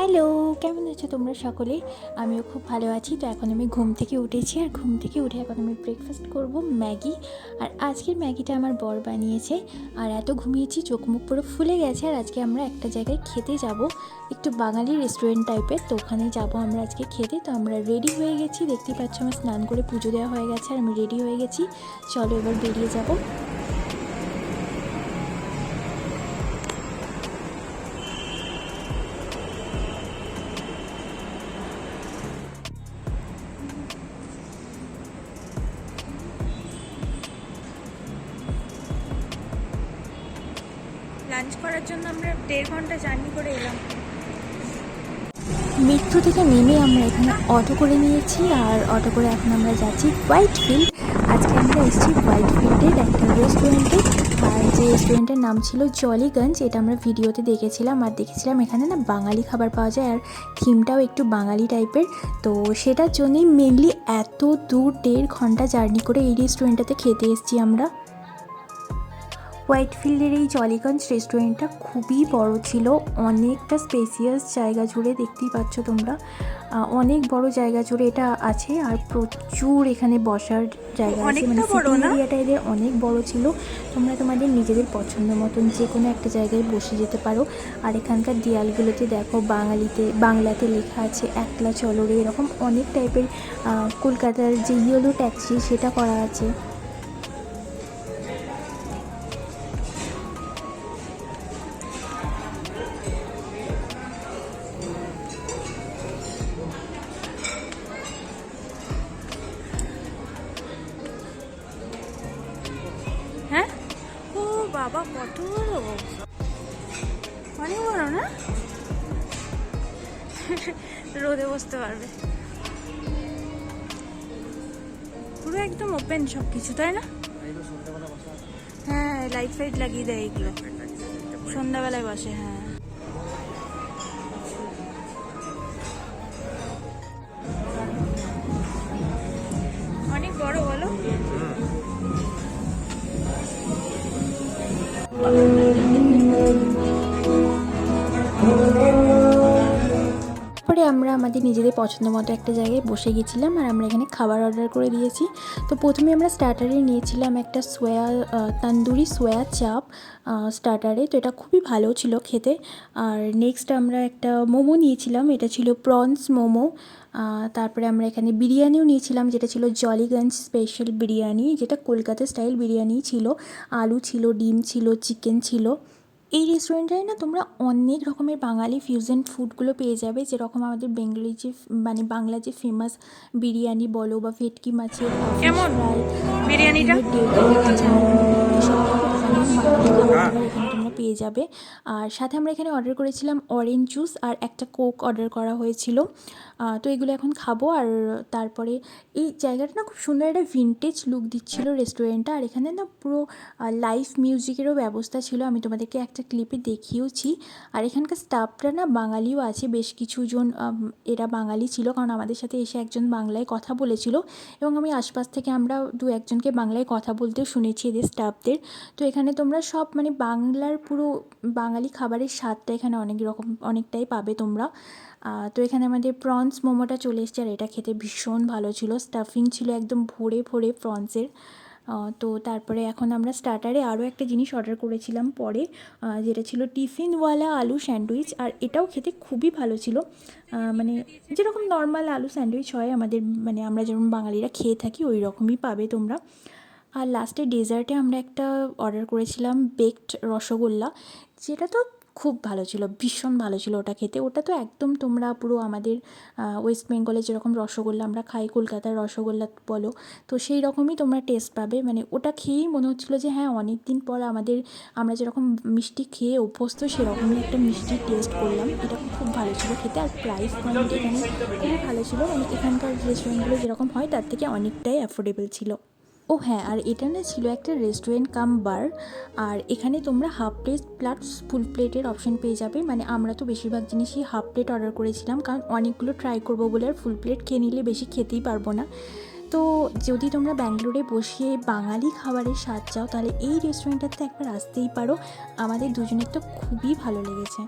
Hello, কেমন আছো তোমরা সকলে? আমিও খুব ভালো আছি। তো এখন আমি ঘুম থেকে উঠেছি আর ঘুম থেকে উঠে এখন আমি ব্রেকফাস্ট করব ম্যাগি। আর আজকের ম্যাগিটা আমার বর বানিয়েছে। আর এত ঘুমিয়েছি, চোখ মুখ পুরো ফুলে গেছে। আর আজকে আমরা একটা জায়গায় খেতে যাব। একটু বাঙালি রেস্টুরেন্ট টাইপের তো ওখানে যাব আমরা আজকে খেতে। তো আমরা রেডি হয়ে গেছি। দেখতে পাচ্ছ আমার স্নান করে পুজো দেওয়া হয়ে গেছে। আর আমি রেডি হয়ে গেছি। চলো এবার বেরিয়ে যাব। লাঞ্চ করার জন্য আমরা দেড় ঘণ্টা জার্নি করে এলাম। মেট্রো থেকে নেমে আমরা এখানে অটো করে নিয়েছি আর অটো করে এখন আমরা যাচ্ছি হোয়াইট ফিল্ড আজকে আমরা এসেছি হোয়াইট ফিল্ডের একটা রেস্টুরেন্টে আর যে রেস্টুরেন্টের নাম ছিল জলিগঞ্জ এটা আমরা ভিডিওতে দেখেছিলাম আর দেখেছিলাম এখানে না বাঙালি খাবার পাওয়া যায় আর থিমটাও একটু বাঙালি টাইপের তো সেটার জন্যই মেনলি এত দূর দেড় ঘণ্টা জার্নি করে এই রেস্টুরেন্টটাতে খেতে এসেছি আমরা। হোয়াইটফিল্ডের এই জলিগঞ্জ রেস্টুরেন্টটা খুবই বড় ছিল। অনেকটা স্পেসিয়াস জায়গা জুড়ে দেখতেই পাচ্ছ তোমরা। অনেক বড় জায়গা জুড়ে এটা আছে আর প্রচুর এখানে বসার জায়গা আছে। মানে সিটিং এরিয়াটা এদের অনেক বড় ছিল। তোমরা তোমাদের নিজেদের পছন্দ মতন যে কোনো একটা জায়গায় বসে যেতে পারো। আর এখানকার দেয়ালগুলোতে দেখো বাঙালিতে বাংলাতে লেখা আছে একলা চলরে এরকম অনেক টাইপের কলকাতার যে ইয়েলো ট্যাক্সি সেটা করা আছে। বাবা, কত বড়। অনেক বড় না? রোদে বসতে পারবে। পুরো একদম ওপেন সব কিছু তাই না? হ্যাঁ লাইট ফাইট লাগিয়ে দেয় এগুলো। সন্ধ্যাবেলায় বসে হ্যাঁ। অনেক বড়, বলো। পরে আমরা আমাদের নিজেদের পছন্দ মতো একটা জায়গায় বসে গেছিলাম আর আমরা এখানে খাবার অর্ডার করে দিয়েছি। তো প্রথমে আমরা স্টার্টারে নিয়েছিলাম একটা সোয়া তান্দুরি সোয়া চাপ স্টার্টারে তো এটা খুবই ভালো ছিল খেতে। আর নেক্সট আমরা একটা মোমো নিয়েছিলাম, এটা ছিল প্রনস মোমো। তারপরে আমরা এখানে বিরিয়ানিও নিয়েছিলাম, যেটা ছিল জলিগঞ্জ স্পেশাল বিরিয়ানি, যেটা কলকাতা স্টাইল বিরিয়ানি ছিল। আলু ছিল, ডিম ছিল চিকেন ছিল। এই রেস্টুরেন্টটায় না তোমরা অনেক রকমের বাঙালি ফিউশন ফুডগুলো পেয়ে যাবে যেরকম আমাদের বেঙ্গলি যে মানে বাংলা যে ফেমাস বিরিয়ানি বলো বা ভেটকি মাছের কেমন? বিরিয়ানিটা? পেয়ে যাবে। আর সাথে আমরা এখানে অর্ডার করেছিলাম অরেঞ্জ জুস আর একটা কোক অর্ডার করা হয়েছিল। তো এগুলো এখন খাব। আর তারপরে এই জায়গাটা না খুব সুন্দর একটা ভিনটেজ লুক দিচ্ছিল রেস্টুরেন্টটা আর এখানে না পুরো লাইভ মিউজিকেরও ব্যবস্থা ছিল। আমি তোমাদেরকে একটা ক্লিপে দেখিয়েওছি। আর এখানকার স্টাফরা না বাঙালিও আছে। বেশ কিছুজন এরা বাঙালি ছিল। কারণ আমাদের সাথে এসে একজন বাংলায় কথা বলেছিল। এবং আমি আশপাশ থেকে আমরা দু একজনকে বাংলায় কথা বলতেও শুনেছি এদের স্টাফদের তো এখানে তোমরা সব মানে বাংলার পুরো বাঙালি খাবারের স্বাদটা এখানে অনেক রকম, অনেকটাই পাবে তোমরা। তো এখানে আমাদের প্রনস মোমোটা চলে এসছে আর এটা খেতে ভীষণ ভালো ছিল। স্টাফিং ছিল একদম ভরে ভরে প্রনসের তো তারপরে এখন আমরা স্টার্টারে আরও একটা জিনিস অর্ডার করেছিলাম পরে যেটা ছিল টিফিনওয়ালা আলু স্যান্ডউইচ আর এটাও খেতে খুবই ভালো ছিল। মানে যেরকম নর্মাল আলু স্যান্ডউইচ হয় আমাদের মানে আমরা যেরকম বাঙালিরা খেয়ে থাকি ওই রকমই পাবে তোমরা। আর লাস্টে ডেজার্টে আমরা একটা অর্ডার করেছিলাম বেকড রসগোল্লা, যেটা তো খুব ভালো ছিল, ভীষণ ভালো ছিল ওটা খেতে। ওটা তো একদম তোমরা পুরো আমাদের ওয়েস্ট বেঙ্গলে যেরকম রসগোল্লা আমরা খাই, কলকাতার রসগোল্লা বলো, তো সেই রকমই তোমরা টেস্ট পাবে। মানে ওটা খেয়েই মনে হচ্ছিল যে হ্যাঁ অনেক দিন পর আমাদের, আমরা যেরকম মিষ্টি খেয়ে অভ্যস্ত, সেরকমই একটা মিষ্টি টেস্ট করলাম। এটা খুব ভালো ছিল খেতে আর প্রাইস পয়েন্ট এখানে খুবই ভালো ছিল। মানে এখানকার রেস্টুরেন্টগুলো যেরকম হয়, তার থেকে অনেকটাই অ্যাফোর্ডেবল ছিল। ও হ্যাঁ আর এটা না ছিল একটা রেস্টুরেন্ট কাম বার আর এখানে তোমরা হাফ প্লেট প্লাস ফুল প্লেটের অপশন পেয়ে যাবে। মানে আমরা তো বেশিরভাগ জিনিসই হাফ প্লেট অর্ডার করেছিলাম, কারণ অনেকগুলো ট্রাই করব বলে আর ফুল প্লেট খেয়ে নিলে বেশি খেতেই পারব না। তো যদি তোমরা ব্যাঙ্গালোরে বসিয়ে বাঙালি খাবারের স্বাদ চাও, তাহলে এই রেস্টুরেন্টটাতে একবার আসতেই পারো। আমাদের দুজনের তো খুবই ভালো লেগেছে।